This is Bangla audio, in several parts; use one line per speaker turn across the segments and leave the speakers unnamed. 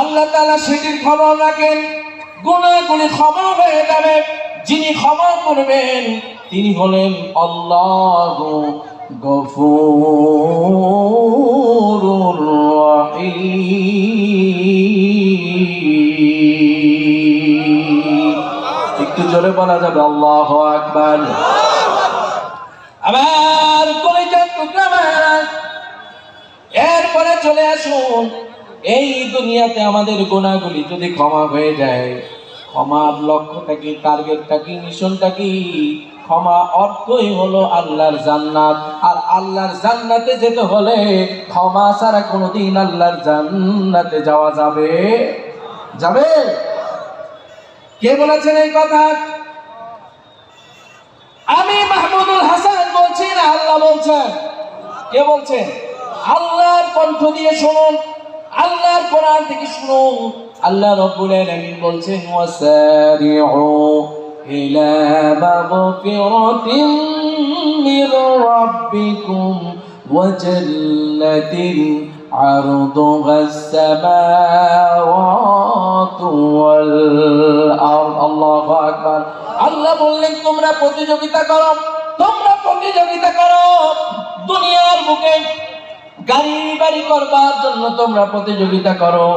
আল্লাহ তালা সেটির খবর রাখেন গুণাগুলি ক্ষমা হয়ে যাবে, যিনি ক্ষমা করবেন, তিনি হলেন আল্লাহ রহিম। একটু জোরে বলা যাবে, আল্লাহ আকবার। আমার কলিজার টুকরা এরপরে চলে আসুন। এই দুনিয়াতে আমাদের গুণাগুলি যদি ক্ষমা হয়ে যায় ক্ষমার লক্ষ্যটা কি টার্গেটটা কি মিশনটা কি? ক্ষমা অর্থই হলো আল্লাহর জান্নাত। আর আল্লাহর জান্নাতে যেতে হলে ক্ষমা ছাড়া কোনোদিন আল্লাহর জান্নাতে যাওয়া যাবে? যাবে? কে বলেছেন এই কথা? আমি মাহমুদুল হাসান বলছি না, আল্লাহ বলছেন। কে বলছেন? আল্লাহর কণ্ঠ দিয়ে শুনুন। আল্লাহর কোরআন থেকে শুনুন আল্লাহ রব্বুল আলামিন বলছেন ওয়াসারিউ ইলা মাগফিরাতিন মির রাব্বিকুম ওয়া জান্নাতিন عرضها السماوات والأرض الله أكبر আল্লাহ বললেন তোমরা প্রতিযোগিতা করো তোমরা প্রতিযোগিতা করো দুনিয়ার বুকে গাড়ি বাড়ি করবার জন্য তোমরা প্রতিযোগিতা করো।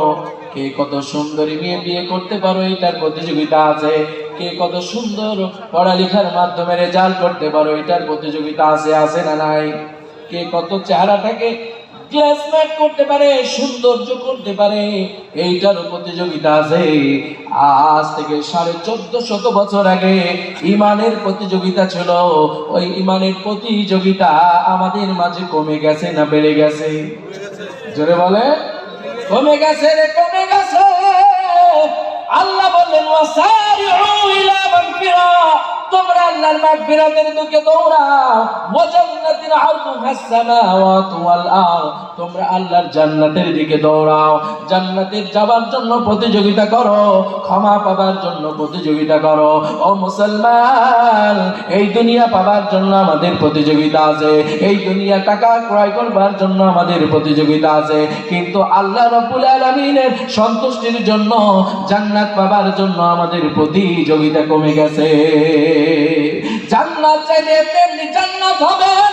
কে কত সুন্দরী মেয়ে বিয়ে করতে পারো, এটার প্রতিযোগিতা আছে। কে কত সুন্দর পড়ালেখার মাধ্যমে রেজাল্ট করতে পারো, এটার প্রতিযোগিতা আছে আছে না নাই? কে কত চেহারাটাকে ক্লাসমেট করতে পারে, সৌন্দর্য করতে পারে এইটারও প্রতিযোগিতা আছে। আজ থেকে সাড়ে চোদ্দ শত বছর আগে ইমানের প্রতিযোগিতা ছিল। ওই ইমানের প্রতিযোগিতা আমাদের মাঝে কমে গেছে না বেড়ে গেছে? জোরে বলে। কমে গেছে রে, কমে গেছে। আল্লাহ বললেন তোমরা আল্লাহর মাগফিরাতের দিকে দৌড়াও ওয়া জান্নাতিন আরদুহাস সামাওয়াতু ওয়াল আরদ। তোমরা আল্লাহর জান্নাতের দিকে দৌড়াও, জান্নাতের যাবার জন্য প্রতিযোগিতা করো, ক্ষমা পাবার জন্য প্রতিযোগিতা করো। ও মুসলমান, এই দুনিয়া পাবার জন্য আমাদের প্রতিযোগিতা আছে, এই দুনিয়া টাকা ক্রয় করবার জন্য আমাদের প্রতিযোগিতা আছে, কিন্তু আল্লাহ রাব্বুল আলামিনের সন্তুষ্টির জন্য জান্নাত পাবার জন্য আমাদের প্রতিযোগিতা কমে গেছে। জান্নাত চাইলে তেমনি জান্নাত হবে না